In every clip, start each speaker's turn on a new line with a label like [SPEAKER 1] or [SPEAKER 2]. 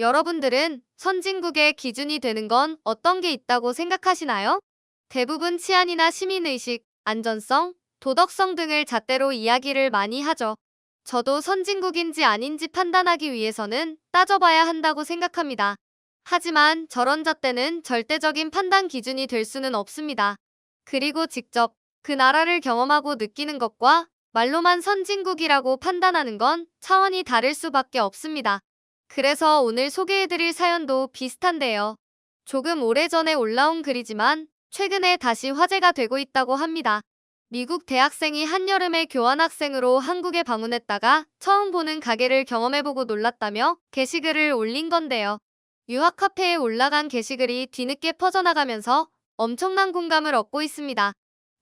[SPEAKER 1] 여러분들은 선진국의 기준이 되는 건 어떤 게 있다고 생각하시나요? 대부분 치안이나 시민의식, 안전성, 도덕성 등을 잣대로 이야기를 많이 하죠. 저도 선진국인지 아닌지 판단하기 위해서는 따져봐야 한다고 생각합니다. 하지만 저런 잣대는 절대적인 판단 기준이 될 수는 없습니다. 그리고 직접 그 나라를 경험하고 느끼는 것과 말로만 선진국이라고 판단하는 건 차원이 다를 수밖에 없습니다. 그래서 오늘 소개해드릴 사연도 비슷한데요. 조금 오래전에 올라온 글이지만 최근에 다시 화제가 되고 있다고 합니다. 미국 대학생이 한여름에 교환학생으로 한국에 방문했다가 처음 보는 가게를 경험해보고 놀랐다며 게시글을 올린 건데요. 유학 카페에 올라간 게시글이 뒤늦게 퍼져나가면서 엄청난 공감을 얻고 있습니다.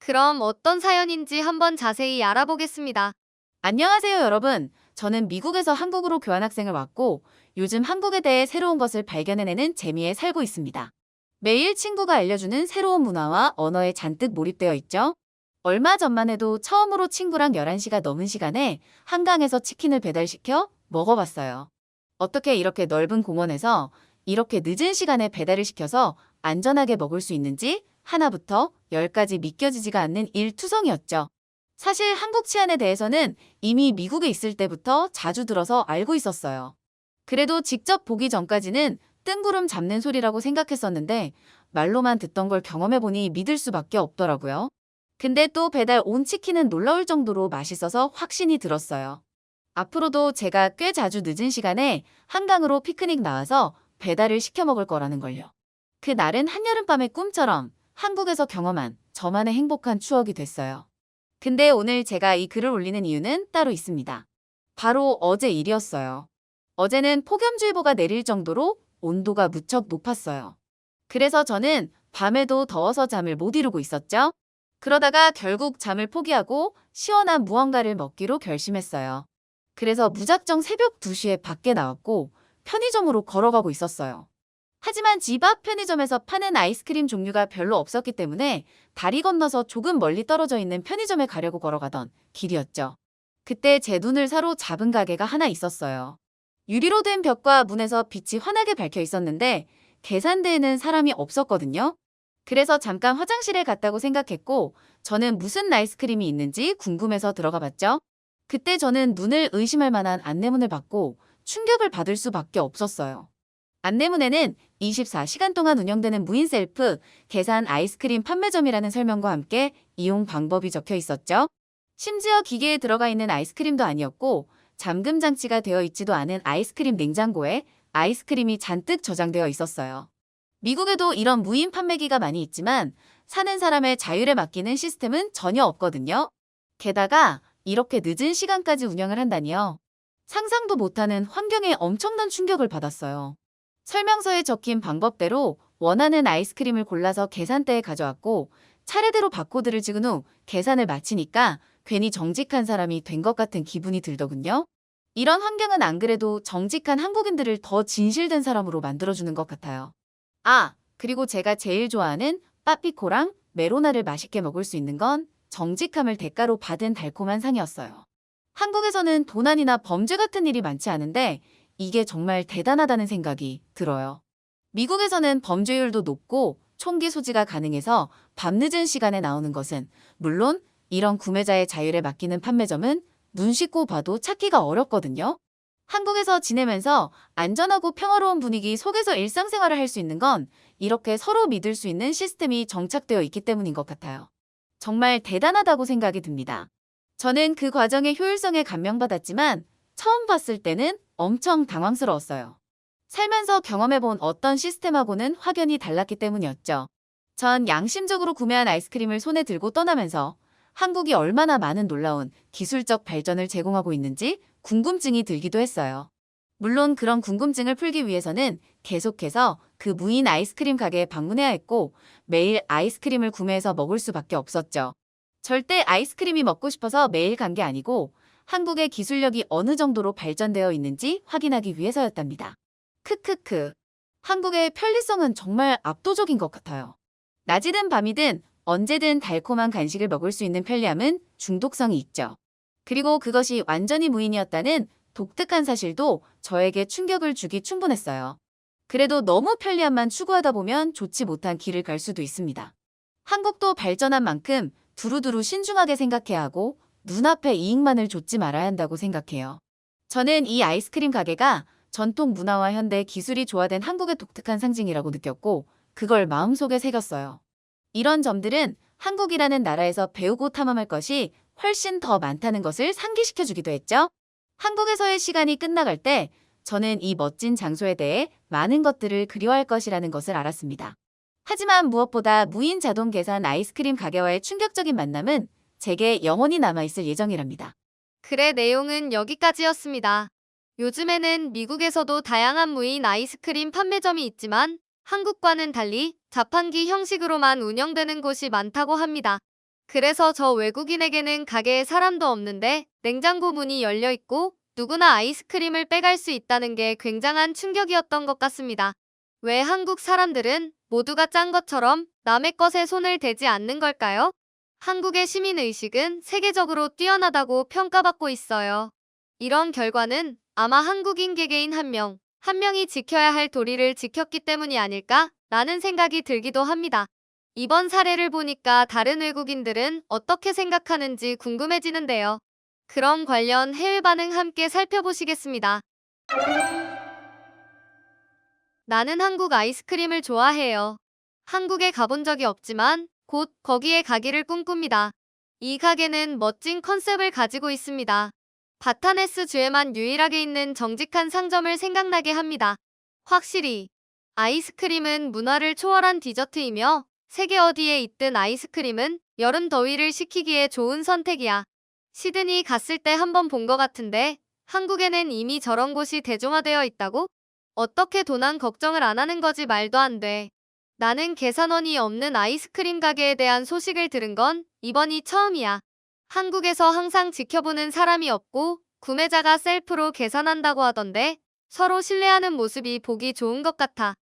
[SPEAKER 1] 그럼 어떤 사연인지 한번 자세히 알아보겠습니다.
[SPEAKER 2] 안녕하세요, 여러분. 저는 미국에서 한국으로 교환학생을 왔고 요즘 한국에 대해 새로운 것을 발견해내는 재미에 살고 있습니다. 매일 친구가 알려주는 새로운 문화와 언어에 잔뜩 몰입되어 있죠. 얼마 전만 해도 처음으로 친구랑 11시가 넘은 시간에 한강에서 치킨을 배달시켜 먹어봤어요. 어떻게 이렇게 넓은 공원에서 이렇게 늦은 시간에 배달을 시켜서 안전하게 먹을 수 있는지 하나부터 열까지 믿겨지지가 않는 일투성이었죠. 사실 한국 치안에 대해서는 이미 미국에 있을 때부터 자주 들어서 알고 있었어요. 그래도 직접 보기 전까지는 뜬구름 잡는 소리라고 생각했었는데 말로만 듣던 걸 경험해보니 믿을 수밖에 없더라고요. 근데 또 배달 온 치킨은 놀라울 정도로 맛있어서 확신이 들었어요. 앞으로도 제가 꽤 자주 늦은 시간에 한강으로 피크닉 나와서 배달을 시켜 먹을 거라는 걸요. 그 날은 한여름밤의 꿈처럼 한국에서 경험한 저만의 행복한 추억이 됐어요. 근데 오늘 제가 이 글을 올리는 이유는 따로 있습니다. 바로 어제 일이었어요. 어제는 폭염주의보가 내릴 정도로 온도가 무척 높았어요. 그래서 저는 밤에도 더워서 잠을 못 이루고 있었죠. 그러다가 결국 잠을 포기하고 시원한 무언가를 먹기로 결심했어요. 그래서 무작정 새벽 2시에 밖에 나왔고 편의점으로 걸어가고 있었어요. 하지만 집 앞 편의점에서 파는 아이스크림 종류가 별로 없었기 때문에 다리 건너서 조금 멀리 떨어져 있는 편의점에 가려고 걸어가던 길이었죠. 그때 제 눈을 사로잡은 가게가 하나 있었어요. 유리로 된 벽과 문에서 빛이 환하게 밝혀 있었는데 계산대에는 사람이 없었거든요. 그래서 잠깐 화장실에 갔다고 생각했고 저는 무슨 아이스크림이 있는지 궁금해서 들어가 봤죠. 그때 저는 눈을 의심할 만한 안내문을 받고 충격을 받을 수밖에 없었어요. 안내문에는 24시간 동안 운영되는 무인 셀프 계산 아이스크림 판매점이라는 설명과 함께 이용 방법이 적혀 있었죠. 심지어 기계에 들어가 있는 아이스크림도 아니었고 잠금 장치가 되어 있지도 않은 아이스크림 냉장고에 아이스크림이 잔뜩 저장되어 있었어요. 미국에도 이런 무인 판매기가 많이 있지만 사는 사람의 자율에 맡기는 시스템은 전혀 없거든요. 게다가 이렇게 늦은 시간까지 운영을 한다니요. 상상도 못하는 환경에 엄청난 충격을 받았어요. 설명서에 적힌 방법대로 원하는 아이스크림을 골라서 계산대에 가져왔고 차례대로 바코드를 찍은 후 계산을 마치니까 괜히 정직한 사람이 된 것 같은 기분이 들더군요. 이런 환경은 안 그래도 정직한 한국인들을 더 진실된 사람으로 만들어주는 것 같아요. 아, 그리고 제가 제일 좋아하는 빠삐코랑 메로나를 맛있게 먹을 수 있는 건 정직함을 대가로 받은 달콤한 상이었어요. 한국에서는 도난이나 범죄 같은 일이 많지 않은데 이게 정말 대단하다는 생각이 들어요. 미국에서는 범죄율도 높고 총기 소지가 가능해서 밤늦은 시간에 나오는 것은 물론 이런 구매자의 자율에 맡기는 판매점은 눈 씻고 봐도 찾기가 어렵거든요. 한국에서 지내면서 안전하고 평화로운 분위기 속에서 일상생활을 할 수 있는 건 이렇게 서로 믿을 수 있는 시스템이 정착되어 있기 때문인 것 같아요. 정말 대단하다고 생각이 듭니다. 저는 그 과정의 효율성에 감명받았지만 처음 봤을 때는 엄청 당황스러웠어요. 살면서 경험해본 어떤 시스템하고는 확연히 달랐기 때문이었죠. 전 양심적으로 구매한 아이스크림을 손에 들고 떠나면서 한국이 얼마나 많은 놀라운 기술적 발전을 제공하고 있는지 궁금증이 들기도 했어요. 물론 그런 궁금증을 풀기 위해서는 계속해서 그 무인 아이스크림 가게에 방문해야 했고 매일 아이스크림을 구매해서 먹을 수밖에 없었죠. 절대 아이스크림이 먹고 싶어서 매일 간 게 아니고 한국의 기술력이 어느 정도로 발전되어 있는지 확인하기 위해서였답니다. 크크크. 한국의 편리성은 정말 압도적인 것 같아요. 낮이든 밤이든 언제든 달콤한 간식을 먹을 수 있는 편리함은 중독성이 있죠. 그리고 그것이 완전히 무인이었다는 독특한 사실도 저에게 충격을 주기 충분했어요. 그래도 너무 편리함만 추구하다 보면 좋지 못한 길을 갈 수도 있습니다. 한국도 발전한 만큼 두루두루 신중하게 생각해야 하고 눈앞에 이익만을 좇지 말아야 한다고 생각해요. 저는 이 아이스크림 가게가 전통 문화와 현대 기술이 조화된 한국의 독특한 상징이라고 느꼈고 그걸 마음속에 새겼어요. 이런 점들은 한국이라는 나라에서 배우고 탐험할 것이 훨씬 더 많다는 것을 상기시켜 주기도 했죠. 한국에서의 시간이 끝나갈 때 저는 이 멋진 장소에 대해 많은 것들을 그리워할 것이라는 것을 알았습니다. 하지만 무엇보다 무인 자동 계산 아이스크림 가게와의 충격적인 만남은 제게 영원히 남아있을 예정이랍니다.
[SPEAKER 1] 글의 내용은 여기까지였습니다. 요즘에는 미국에서도 다양한 무인 아이스크림 판매점이 있지만 한국과는 달리 자판기 형식으로만 운영되는 곳이 많다고 합니다. 그래서 저 외국인에게는 가게에 사람도 없는데 냉장고 문이 열려 있고 누구나 아이스크림을 빼갈 수 있다는 게 굉장한 충격이었던 것 같습니다. 왜 한국 사람들은 모두가 짠 것처럼 남의 것에 손을 대지 않는 걸까요? 한국의 시민의식은 세계적으로 뛰어나다고 평가받고 있어요. 이런 결과는 아마 한국인 개개인 한 명, 한 명이 지켜야 할 도리를 지켰기 때문이 아닐까? 라는 생각이 들기도 합니다. 이번 사례를 보니까 다른 외국인들은 어떻게 생각하는지 궁금해지는데요. 그럼 관련 해외 반응 함께 살펴보시겠습니다. 나는 한국 아이스크림을 좋아해요. 한국에 가본 적이 없지만 곧 거기에 가기를 꿈꿉니다. 이 가게는 멋진 컨셉을 가지고 있습니다. 바타네스 주에만 유일하게 있는 정직한 상점을 생각나게 합니다. 확실히 아이스크림은 문화를 초월한 디저트이며 세계 어디에 있든 아이스크림은 여름 더위를 식히기에 좋은 선택이야. 시드니 갔을 때 한 번 본 것 같은데 한국에는 이미 저런 곳이 대중화되어 있다고? 어떻게 도난 걱정을 안 하는 거지 말도 안 돼. 나는 계산원이 없는 아이스크림 가게에 대한 소식을 들은 건 이번이 처음이야. 한국에서 항상 지켜보는 사람이 없고 구매자가 셀프로 계산한다고 하던데 서로 신뢰하는 모습이 보기 좋은 것 같아.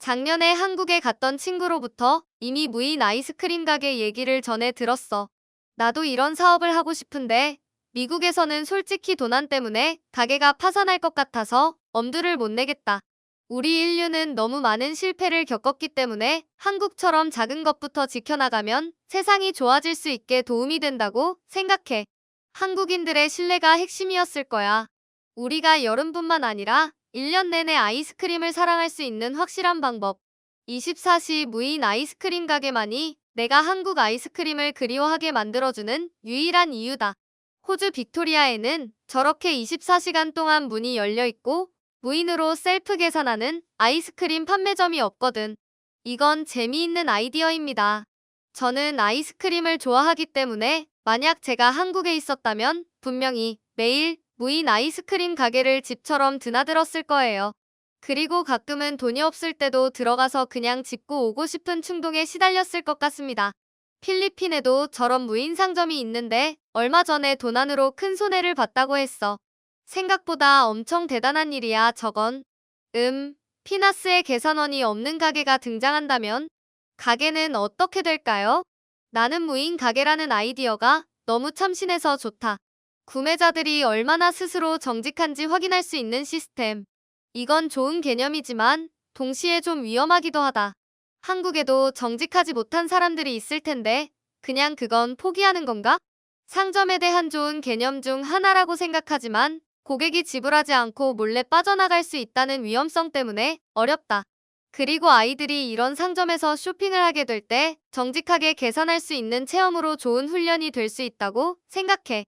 [SPEAKER 1] 작년에 한국에 갔던 친구로부터 이미 무인 아이스크림 가게 얘기를 전해 들었어. 나도 이런 사업을 하고 싶은데 미국에서는 솔직히 도난 때문에 가게가 파산할 것 같아서 엄두를 못 내겠다. 우리 인류는 너무 많은 실패를 겪었기 때문에 한국처럼 작은 것부터 지켜나가면 세상이 좋아질 수 있게 도움이 된다고 생각해. 한국인들의 신뢰가 핵심이었을 거야. 우리가 여름뿐만 아니라 1년 내내 아이스크림을 사랑할 수 있는 확실한 방법. 24시 무인 아이스크림 가게만이 내가 한국 아이스크림을 그리워하게 만들어주는 유일한 이유다. 호주 빅토리아에는 저렇게 24시간 동안 문이 열려 있고 무인으로 셀프 계산하는 아이스크림 판매점이 없거든. 이건 재미있는 아이디어입니다. 저는 아이스크림을 좋아하기 때문에 만약 제가 한국에 있었다면 분명히 매일 무인 아이스크림 가게를 집처럼 드나들었을 거예요. 그리고 가끔은 돈이 없을 때도 들어가서 그냥 짚고 오고 싶은 충동에 시달렸을 것 같습니다. 필리핀에도 저런 무인 상점이 있는데 얼마 전에 도난으로 큰 손해를 봤다고 했어. 생각보다 엄청 대단한 일이야, 저건. 음, 피나스의 계산원이 없는 가게가 등장한다면 가게는 어떻게 될까요? 나는 무인 가게라는 아이디어가 너무 참신해서 좋다. 구매자들이 얼마나 스스로 정직한지 확인할 수 있는 시스템. 이건 좋은 개념이지만 동시에 좀 위험하기도 하다. 한국에도 정직하지 못한 사람들이 있을 텐데 그냥 그건 포기하는 건가? 상점에 대한 좋은 개념 중 하나라고 생각하지만 고객이 지불하지 않고 몰래 빠져나갈 수 있다는 위험성 때문에 어렵다. 그리고 아이들이 이런 상점에서 쇼핑을 하게 될 때 정직하게 계산할 수 있는 체험으로 좋은 훈련이 될 수 있다고 생각해.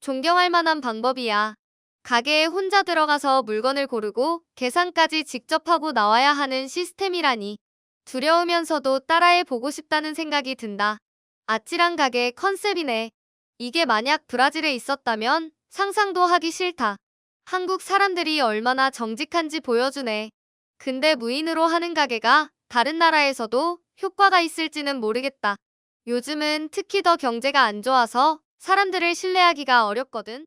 [SPEAKER 1] 존경할 만한 방법이야. 가게에 혼자 들어가서 물건을 고르고 계산까지 직접 하고 나와야 하는 시스템이라니. 두려우면서도 따라해 보고 싶다는 생각이 든다. 아찔한 가게 컨셉이네. 이게 만약 브라질에 있었다면 상상도 하기 싫다. 한국 사람들이 얼마나 정직한지 보여주네. 근데 무인으로 하는 가게가 다른 나라에서도 효과가 있을지는 모르겠다. 요즘은 특히 더 경제가 안 좋아서 사람들을 신뢰하기가 어렵거든.